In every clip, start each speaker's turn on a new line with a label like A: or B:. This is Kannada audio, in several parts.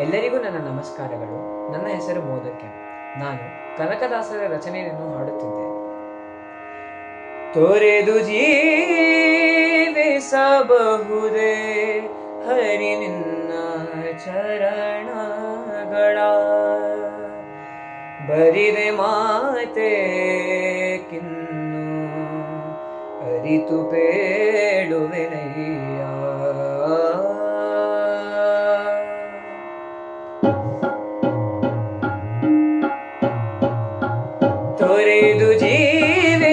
A: ಎಲ್ಲರಿಗೂ ನನ್ನ ನಮಸ್ಕಾರಗಳು. ನನ್ನ ಹೆಸರು ಮೋದಕ್ಕೆ. ನಾನು ಕನಕದಾಸರ ರಚನೆಯನ್ನು ಹಾಡುತ್ತಿದ್ದೆ. ತೊರೆದು ಜೀವಿಸಬಹುದೇ ಹರಿ ನಿನ್ನ ಚರಣಗಳ. ಬರಿದೆ ಮಾತೆ ಕಿನ್ನು, ಅರಿತು ಬೇಡುವೆನಯ್ಯ ತೊರೆದು ಜೀವಿಸಬಹುದೇ?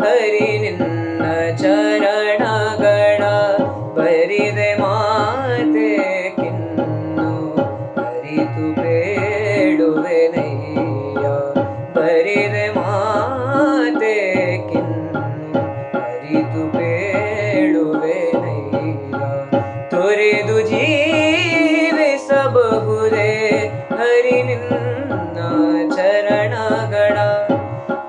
A: ಹರಿ ನಿನ್ನ ಚರಣಗಳ ಬರಿದೆ ಮಾತೆ ಕಿನ್ನು. ಅರಿತು ಬೇಡುವೆನಯ್ಯ ಬರಿದೆ ಮಾತೆ ಕಿನ್ನು. ಅರಿತು ಬೇಡುವೆನಯ್ಯ ತೊರೆದು ಜೀವಿಸಬಹುದೇ? ಹರಿ ನಿನ್ನ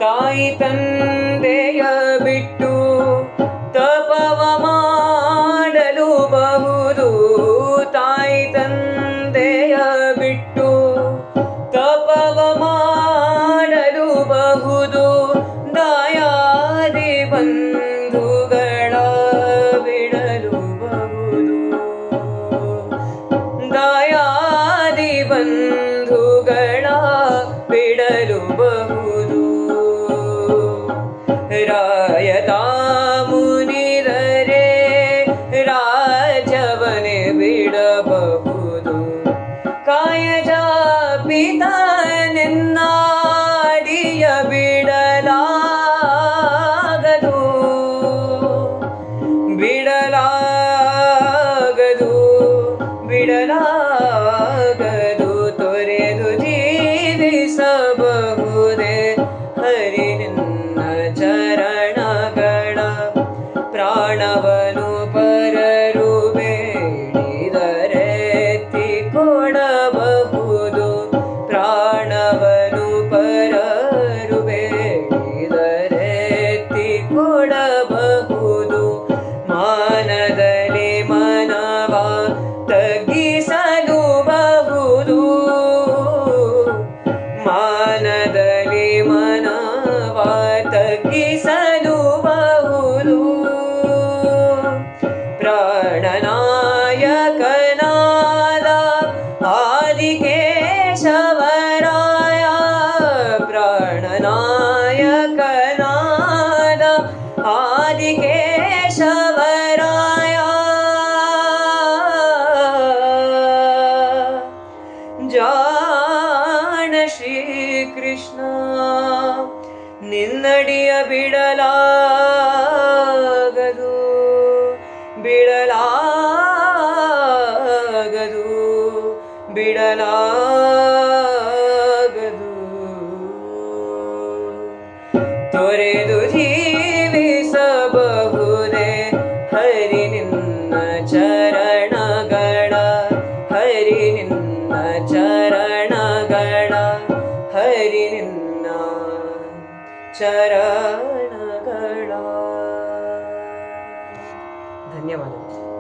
A: ತಾಯಿ ತಂದೆಯ ಬಿಟ್ಟು ತಪವ ಮಾಡಲು ಬಹುದು. ತಾಯಿ ತಂದೆಯ ಬಿಟ್ಟು ತಪವ ಮಾಡಲು ಬಹುದು. ದಯಾದಿ ಬಂಧುಗಳ ಬಿಡಲು ಬಹುದು. ದಯಾದಿ ಬಂಧುಗಳ ಬಿಡಲು ಬಹುದು. ಬಿಡಬಹುದು ಕಾಯಜ ಪಿತ ನಿನ್ನಾಡಿಯ ಬಿಡಲಾಗದು ಬಿಡಲಾಗದು ಬಿಡಲಾಗದು ತೊರೆದು ಜೀವಿಸಬಹುದೇ ಹರಿ ನಿನ್ನ ಚರಣಗಳ ಪ್ರಾಣವನು Oh. ಆದಿಕೇಶವರಾಯ ಜಾಣ ಶ್ರೀಕೃಷ್ಣ ನಿನ್ನಡಿಯ ಬಿಡಲಾಗದು ಬಿಡಲಾಗದು ಬಿಡಲಾಗದು ತೊರೆದು ಜೀವಿಸಬಹುದೇ शरणगणा धन्यवाद।